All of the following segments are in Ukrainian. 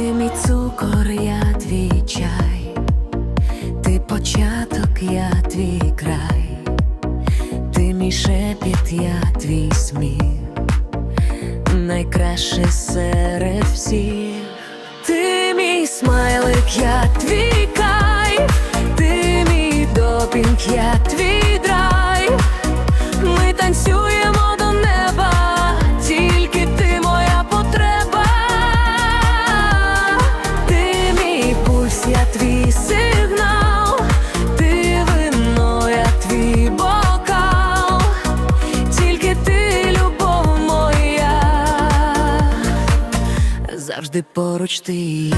мій цукор, я твій чай, ти початок, я твій край, ти мій шепіт, я твій сміх, найкраще серед всіх. Ти мій смайлик, я твій кайф, завжди поруч ти і я.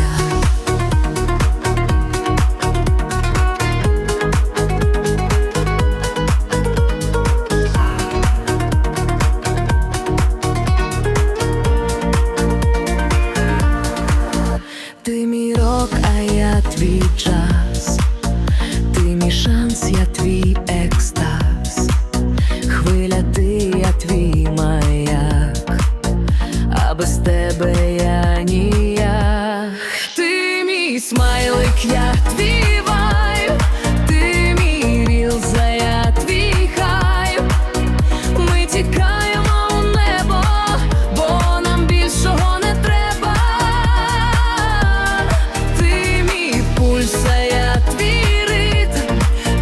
А я твій час, ти мій шанс, я твій екстаз, хвиля ти, я твій маяк, а без тебе я ніяк. Ти мій смайлик, я твій вайб, ти мій рілз, а я твій хайп. Ми тікаємо у небо, бо нам більшого не треба. Ти мій пульс, а я твій ритм,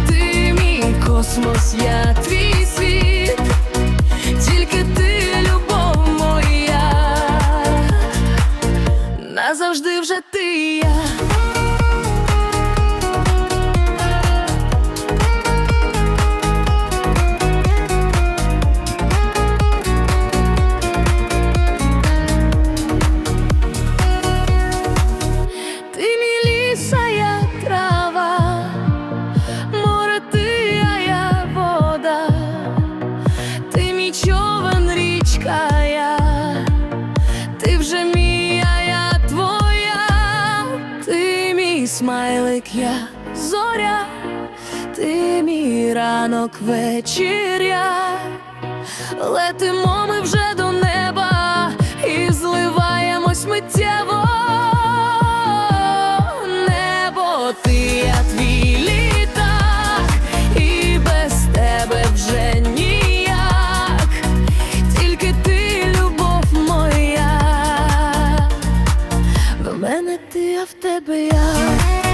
ти мій космос, я твій світ, назавжди вже ти і я. Ти мій смайлик, я зоря, ти мій ранок, вечіря, летимо ми вже до неба мене ти, а в тебе я.